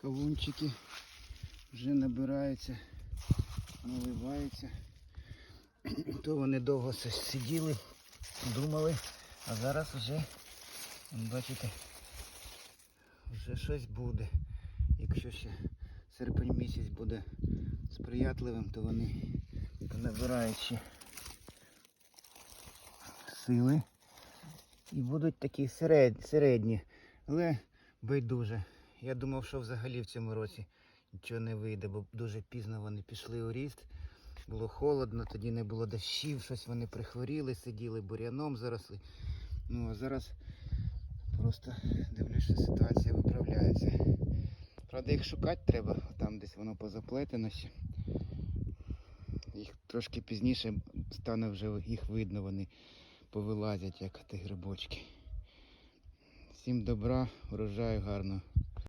Кавунчики вже набираються, наливаються. То вони довго сиділи, думали, а зараз вже, бачите, вже щось буде. Якщо ще серпень місяць буде сприятливим, то вони набирають ще сили і будуть такі серед, середні, але байдуже. Я думав, що взагалі в цьому році нічого не вийде, бо дуже пізно вони пішли у ріст. Було холодно, тоді не було дощів, щось вони прихворіли, сиділи бур'яном заросли. Ну а зараз просто дивлюсь, що ситуація виправляється. Правда, їх шукати треба, там десь воно позаплетено ще. Їх трошки пізніше стане вже їх видно, вони повилазять, як ті грибочки. Всім добра, врожаю гарного.